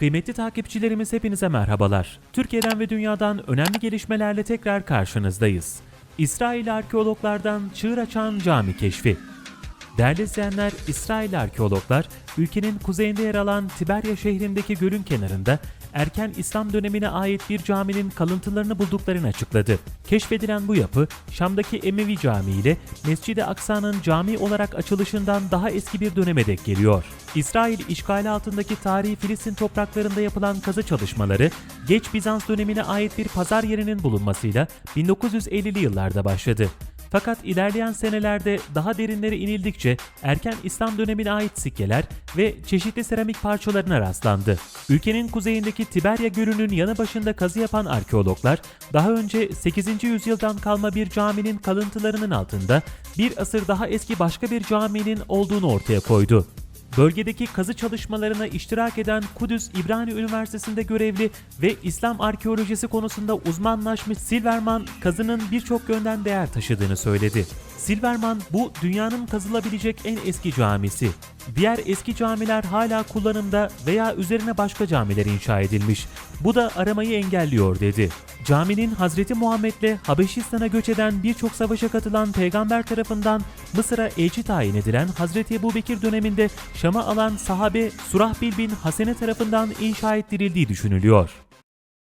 Kıymetli takipçilerimiz hepinize merhabalar. Türkiye'den ve dünyadan önemli gelişmelerle tekrar karşınızdayız. İsrail arkeologlardan çığır açan cami keşfi. Değerli izleyenler, İsrail arkeologlar ülkenin kuzeyinde yer alan Tiberya şehrindeki gölün kenarında erken İslam dönemine ait bir caminin kalıntılarını bulduklarını açıkladı. Keşfedilen bu yapı Şam'daki Emevi Camii ile Mescid-i Aksa'nın cami olarak açılışından daha eski bir döneme dek geliyor. İsrail işgali altındaki tarihi Filistin topraklarında yapılan kazı çalışmaları geç Bizans dönemine ait bir pazar yerinin bulunmasıyla 1950'li yıllarda başladı. Fakat ilerleyen senelerde daha derinlere inildikçe erken İslam dönemine ait sikkeler ve çeşitli seramik parçalarına rastlandı. Ülkenin kuzeyindeki Tiberya Gölü'nün yanı başında kazı yapan arkeologlar daha önce 8. yüzyıldan kalma bir caminin kalıntılarının altında bir asır daha eski başka bir caminin olduğunu ortaya koydu. Bölgedeki kazı çalışmalarına iştirak eden Kudüs İbrani Üniversitesi'nde görevli ve İslam arkeolojisi konusunda uzmanlaşmış Silverman, kazının birçok yönden değer taşıdığını söyledi. Silverman, bu dünyanın kazılabilecek en eski camisi. Diğer eski camiler hala kullanımda veya üzerine başka camiler inşa edilmiş. Bu da aramayı engelliyor dedi. Caminin Hazreti Muhammed'le Habeşistan'a göç eden birçok savaşa katılan peygamber tarafından Mısır'a elçi tayin edilen Hazreti Ebubekir döneminde Şam'a alan sahabe Surahbil bin Hasene tarafından inşa ettirildiği düşünülüyor.